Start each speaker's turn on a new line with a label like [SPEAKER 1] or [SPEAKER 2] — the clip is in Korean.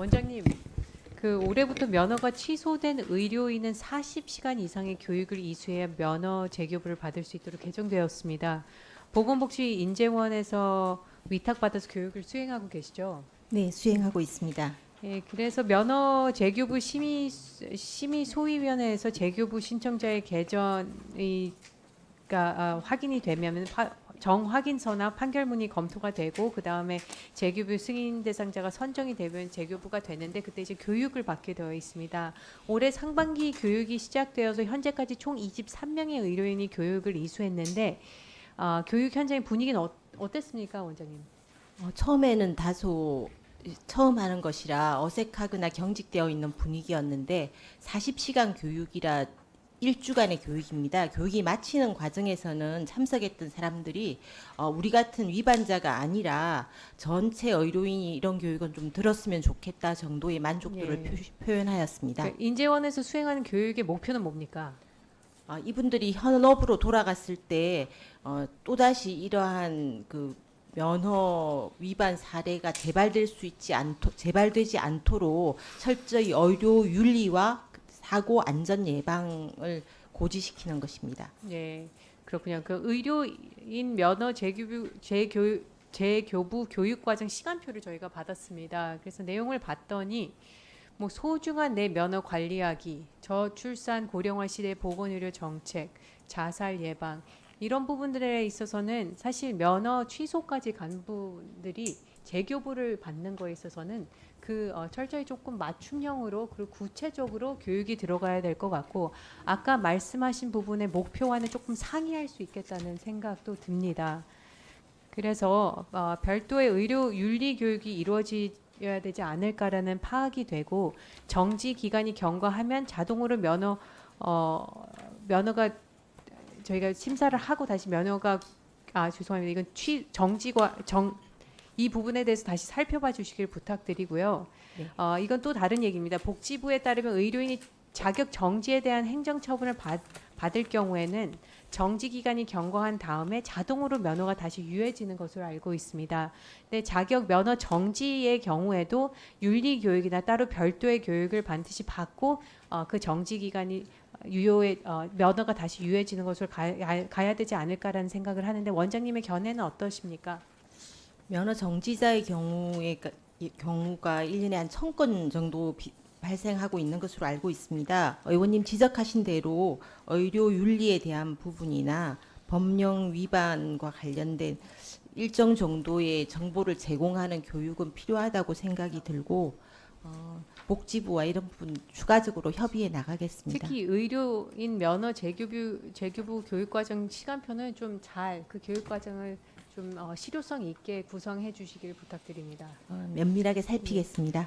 [SPEAKER 1] 원장님, 그 올해부터 면허가 취소된 의료인은 40시간 이상의 교육을 이수해야 면허 재교부를 받을 수 있도록 개정되었습니다. 보건복지 인재원에서 위탁받아서 교육을 수행하고 계시죠?
[SPEAKER 2] 네, 수행하고 있습니다.
[SPEAKER 1] 예, 그래서 면허 재교부 심의 심의 소위원회에서 재교부 신청자의 개전이 가 아, 확인이 되면 파- 정확인서나 판결문이 검토가 되고 그 다음에 재교부 승인 대상자가 선정이 되면 재교부가 되는데 그때 이제 교육을 받게 되어 있습니다. 올해 상반기 교육이 시작되어서 현재까지 총 23명의 의료인이 교육을 이수했는데 아, 교육 현장의 분위기는 어, 어땠습니까, 원장님?
[SPEAKER 2] 어, 처음에는 다소 처음 하는 것이라 어색하거나 경직되어 있는 분위기였는데 40시간 교육이라 일주간의 교육입니다. 교육이 마치는 과정에서는 참석했던 사람들이 어, 우리 같은 위반자가 아니라 전체 의료인이 이런 교육은 좀 들었으면 좋겠다 정도의 만족도를
[SPEAKER 1] 예.
[SPEAKER 2] 표, 현하였습니다
[SPEAKER 1] 그 인재원에서 수행하는 교육의 목표는 뭡니까?
[SPEAKER 2] 아, 이분들이 현업으로 돌아갔을 때 어, 또다시 이러한 그 면허 위반 사례가 재발될 수 있지 않도 재발되지 않도록 철저히 의료 윤리와 사고 안전 예방을 고지시키는 것입니다.
[SPEAKER 1] 예, 그렇군요. 그 의료인 면허 재교부 재교 재교부 교육 과정 시간표를 저희가 받았습니다. 그래서 내용을 봤더니 뭐 소중한 내 면허 관리하기, 저출산 고령화 시대 보건 의료 정책, 자살 예방 이런 부분들에 있어서는 사실 면허 취소까지 간 분들이 재교부를 받는 거에 있어서는 그 어, 철저히 조금 맞춤형으로 그리고 구체적으로 교육이 들어가야 될 것 같고 아까 말씀하신 부분의 목표와는 조금 상이할 수 있겠다는 생각도 듭니다. 그래서 어, 별도의 의료 윤리 교육이 이루어져야 되지 않을까라는 파악이 되고 정지 기간이 경과하면 자동으로 면허 어, 면허가 저희가 심사를 하고 다시 면허가 아 죄송합니다. 이건 취 정지과 정 이 부분에 대해서 다시 살펴봐 주시길 부탁드리고요.
[SPEAKER 2] 네.
[SPEAKER 1] 어, 이건 또 다른 얘기입니다. 복지부에 따르면 의료인이 자격 정지에 대한 행정 처분을 받, 받을 경우에는 정지 기간이 경과한 다음에 자동으로 면허가 다시 유예지는 것으로 알고 있습니다. 근데 자격 면허 정지의 경우에도 윤리 교육이나 따로 별도의 교육을 반드시 받고 어, 그 정지 기간이 유효의 어, 면허가 다시 유예지는 것으로 가, 가야 되지 않을까라는 생각을 하는데 원장님의 견해는 어떠십니까?
[SPEAKER 2] 면허 정지자의 경우에 이 경우가 1년에 한 1000건 정도 비- 발생하고 있는 것으로 알고 있습니다. 의원님 지적하신 대로 의료 윤리에 대한 부분이나 법령 위반과 관련된 일정 정도의 정보를 제공하는 교육은 필요하다고 생각이 들고 어, 복지부와 이런 부분 추가적으로 협의해 나가겠습니다.
[SPEAKER 1] 특히 의료인 면허 재교부 재교부 교육 과정 시간표는 좀 잘 그 교육 과정을 좀 어, 실효성 있게 구성해 주시길 부탁드립니다.
[SPEAKER 2] 어, 면밀하게 살피겠습니다.